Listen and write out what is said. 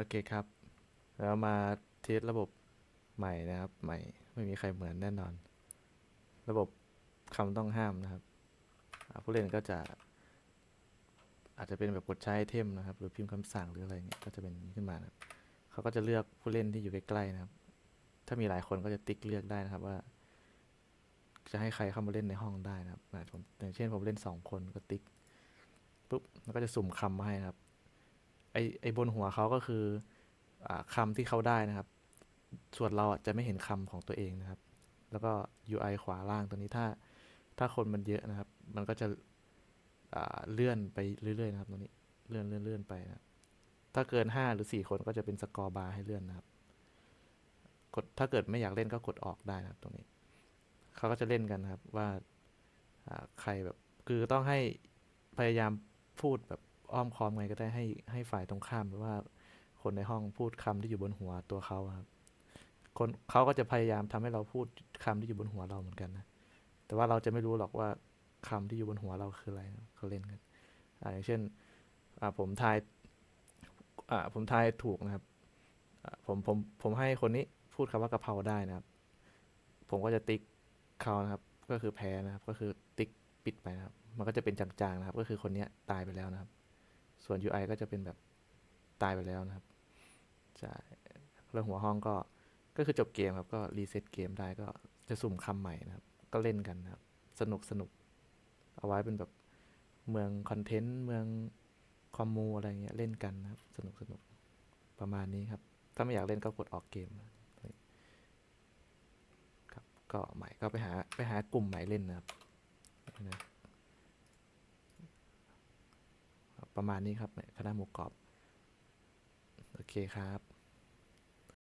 โอเคครับ แล้วมาเทสระบบใหม่นะครับ ใหม่ ไม่มีใครเหมือนแน่นอน ระบบคำต้องห้ามนะครับ ผู้เล่นก็จะอาจจะเป็นแบบกดใช้ไอเทมนะครับ หรือพิมพ์คำสั่งหรืออะไรเงี้ย ก็จะเป็นนี้ขึ้นมานะครับเขาก็จะเลือกผู้เล่นที่อยู่ใกล้ๆนะครับ ถ้ามีหลายคนก็จะติ๊กเลือกได้นะครับว่า จะให้ใครเข้ามาเล่นในห้องได้นะครับอ่าผมอย่างเช่นผมเล่นสองคนก็ติ๊กปุ๊บ แล้วก็จะสุ่มคำมาให้นะครับ อไอบนหัวเขาก็คืออาคำที่เขาได้นะครับ ส่วนเราจะไม่เห็นคำของตัวเองนะครับ แล้วก็ UI ขวาล่างตัวนี้ถ้าถ้าคนมันเยอะนะครับ มันก็จะเลื่อนไปเรื่อยๆนะครับตัวนี้เลื่อนเลื่อนเลื่อนไปนะถ้าเกินห้าหรือสี่คนก็จะเป็นสกอร์บาร์ให้เลื่อนนะครับ กดถ้าเกิดไม่อยากเล่นก็กดออกได้นะครับตรงนี้ เขาก็จะเล่นกันนะครับว่าใครแบบคือต้องให้พยายามพูดแบบ อ้อมค้อมไงก็ได้ให้ให้ฝ่ายตรงข้ามหรือว่า คนในห้องพูดคำที่อยู่บนหัวตัวเขาครับ คนเขาก็จะพยายามทำให้เราพูดคำที่อยู่บนหัวเราเหมือนกันนะ แต่ว่าเราจะไม่รู้หรอกว่าคำที่อยู่บนหัวเราคืออะไรนะเขาเล่นกันออย่างเช่นผมทายผมทายถูกนะครับผมผมผมให้คนนี้พูดคำว่ากะเพราได้นะครับ ผมก็จะติ๊กเขานะครับ ก็คือแพ้นะครับ ก็คือติ๊กปิดไปนะครับ มันก็จะเป็นจางๆนะครับ ก็คือคนนี้ตายไปแล้วนะครับ ส่วน UI ก็จะเป็นแบบตายไปแล้วนะครับใช่แล้วหัวห้องก็ก็คือจบเกมครับก็รีเซ็ตเกมได้ก็จะสุ่มคำใหม่นะครับ ก็เล่นกันนะครับ สนุกสนุกเอาไว้เป็นแบบเมืองคอนเทนต์เมืองคอมมูอะไรเงี้ยเล่นกันนะครับ สนุกสนุกประมาณนี้ครับ ถ้าไม่อยากเล่นก็กดออกเกมนะครับก็ใหม่ก็ไปหาไปหากลุ่มใหม่เล่นนะครับนะ ประมาณนี้ครับคณะหมูกรอบ โอเคครับ